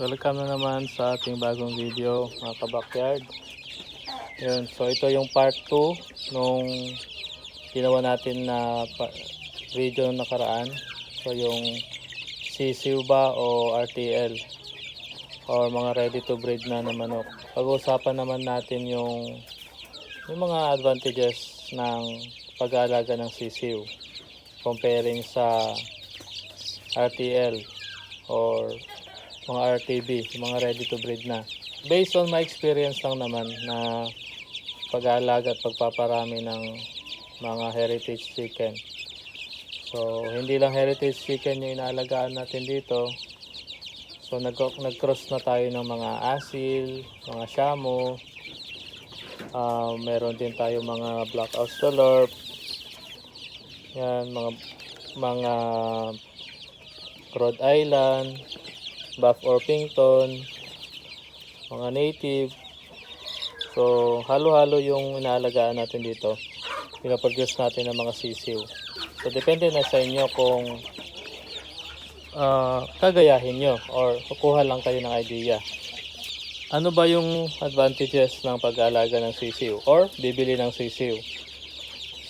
Welcome na naman sa ating bagong video mga kabakyard. Yun, so ito yung part 2 nung ginawa natin na video na nakaraan. So yung sisiw ba o RTL or mga ready to breed na na manok. Pag-uusapan naman natin yung yung mga advantages ng pag-aalaga ng sisiw comparing sa RTL or mga RTB, yung mga ready to breed na. Based on my experience lang naman na pag-aalaga at pagpaparami ng mga heritage chicken. So, hindi lang heritage chicken yung inaalagaan natin dito. So, nag- nag-cross na tayo ng mga asil, mga shamo. Ah, meron din tayo mga black Australorp. Yan, mga mga Rhode Island, Buff Orpington, mga native. So, halo-halo yung inaalagaan natin dito. Pinaproduce natin ng mga sisiw. So, depende na sa inyo kung ah, kagayahin nyo or kukuha lang kayo ng idea. Ano ba yung advantages ng pag-aalaga ng sisiw or bibili ng sisiw?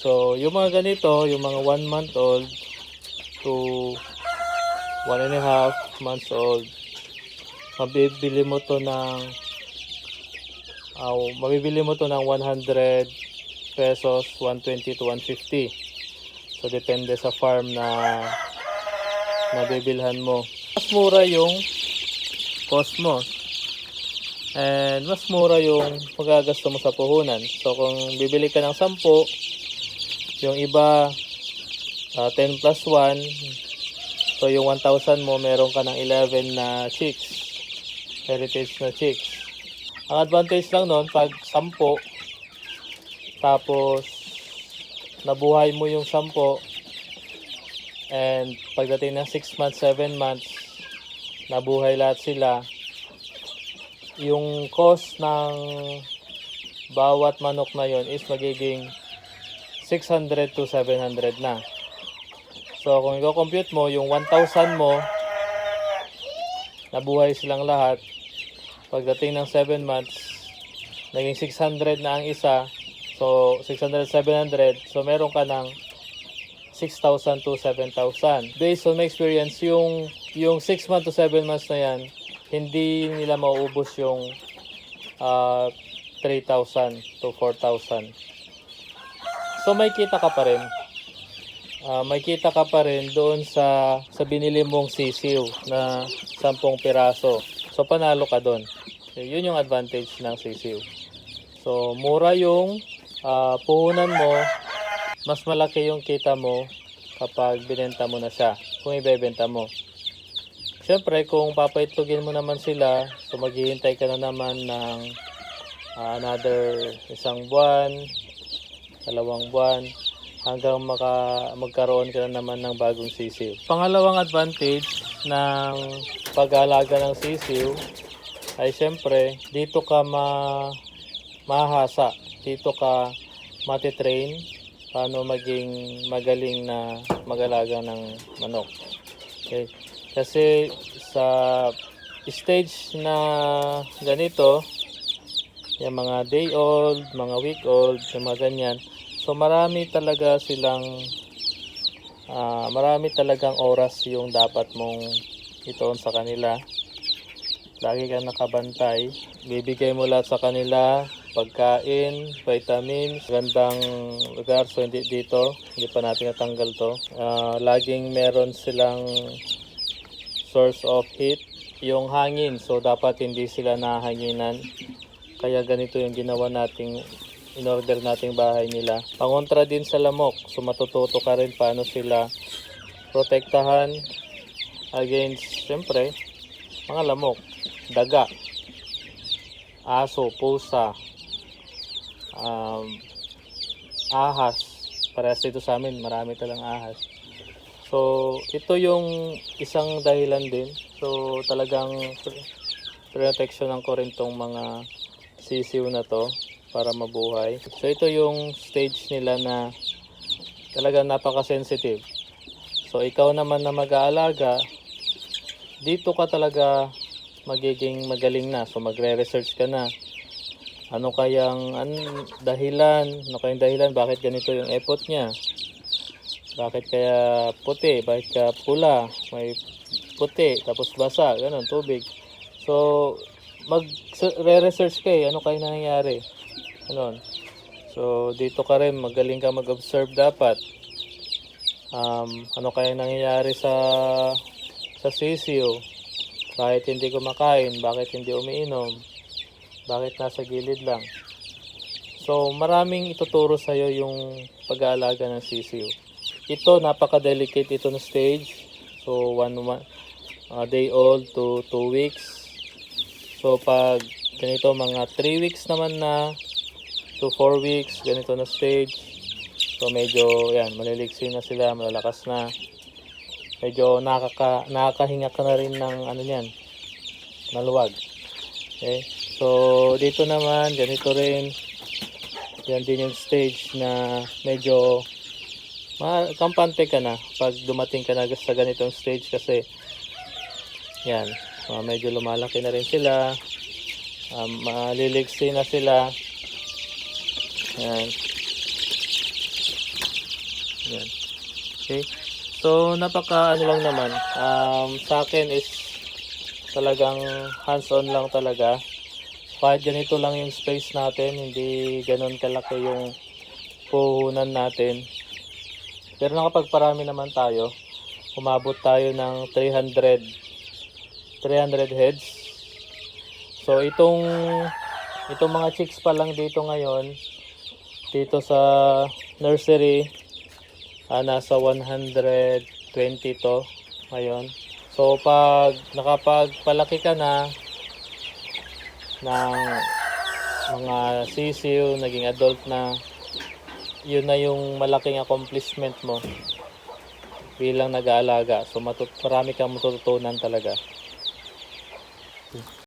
So, yung mga ganito, yung mga 1 month old to 1 and a half months old, mabibili mo to ng uh, mabibili mo to ng 100 pesos, 120 to 150. So, depende sa farm na nabibilhan mo. Mas mura yung cost mo. And mas mura yung magagasto mo sa puhunan. So, kung bibili ka ng 10, yung iba ah, 10 plus 1, so yung 1,000 mo, meron ka ng 11 na chicks. Heritage na chicks. Ang advantage lang nun, pag 10, tapos nabuhay mo yung 10, and pagdating ng 6 months, 7 months, nabuhay lahat sila, yung cost ng bawat manok na yon is magiging 600 to 700 na. So, kung i-compute mo, yung 1,000 mo, nabuhay silang lahat. Pagdating ng 7 months, naging 600 na ang isa. So, 600, 700. So, meron ka ng 6,000 to 7,000. Based on my experience, yung, yung 6 months to 7 months na yan, hindi nila mauubos yung ah, 3,000 to 4,000. So may kita ka pa rin. Ah, may kita ka pa rin doon sa sa binili mong sisiw na 10 piraso. So panalo ka doon. So, yun yung advantage ng sisiw. So mura yung ah, puhunan mo, mas malaki yung kita mo kapag binenta mo na siya. Kung ibebenta mo. Siyempre, kung papaitlogin mo naman sila, so maghihintay ka na naman ng ah, another isang buwan, dalawang buwan, hanggang maka, magkaroon ka na naman ng bagong sisiw. Pangalawang advantage ng pag-aalaga ng sisiw ay siyempre, dito ka ma, mahasa, dito ka matitrain paano maging magaling na mag-alaga ng manok. Okay. Kasi sa stage na ganito, yung mga day old, mga week old, yung mga ganyan. So marami talaga silang ah, marami talagang oras yung dapat mong itoon sa kanila. Lagi kang nakabantay. Bibigay mo lahat sa kanila, pagkain, vitamins, gandang lugar. So hindi dito, hindi pa natin natanggal to. Ah, laging meron silang source of heat, yung hangin. So dapat hindi sila nahanginan. Kaya ganito yung ginawa nating in-order nating bahay nila. Pangontra din sa lamok. So matututo ka rin paano sila protektahan against, syempre, mga lamok, daga, aso, pusa, um, ahas. Parehas dito sa amin, marami talang ahas. So, ito yung isang dahilan din. So, talagang protection ko rin tong mga sisiw na to para mabuhay. So, ito yung stage nila na talagang napaka-sensitive. So, ikaw naman na mag-aalaga, dito ka talaga magiging magaling na. So magre-research ka na. Ano kayang an, dahilan? Ano kayang dahilan? Bakit ganito yung epot niya? Bakit kaya puti? Bakit kaya pula? May puti, tapos basa, ganun, tubig. So, mag-re-research ka eh. Ano kaya nangyayari? Ganun. So, dito ka rin, magaling ka mag-observe dapat. Um, ano kaya nangyayari sa sa sisiyo? Bakit hindi kumakain? Bakit hindi umiinom? Bakit nasa gilid lang? So, maraming ituturo sa'yo yung pag-aalaga ng sisiyo. Ito, napaka-delicate ito na stage. So, one month, a day old to 2 weeks. So, pag ganito, mga 3 weeks naman na to 4 weeks, ganito na stage. So, medyo, yan, maliliksi na sila, malalakas na. Medyo nakaka, nakakahinga ka na rin ng, ano yan, maluwag. Okay? So, dito naman, ganito rin. Yan din yung stage na medyo kampante ka na pag dumating ka na sa ganitong stage kasi yan, ah, medyo lumalaki na rin sila. Um, maliliksi na sila. Yan. Yan. Okay. So, napaka ano lang naman. Um, sa akin is talagang hands-on lang talaga. Kahit ganito lang yung space natin, hindi ganun kalaki yung puhunan natin. Pero nakapagparami naman tayo. Umabot tayo ng 300 300 heads. So itong itong mga chicks pa lang dito ngayon dito sa nursery ah, nasa 120 to ngayon. So pag nakapagpalaki ka na ng mga sisiw, naging adult na yun na yung malaking accomplishment mo bilang nag-aalaga. So matut marami kang matututunan talaga.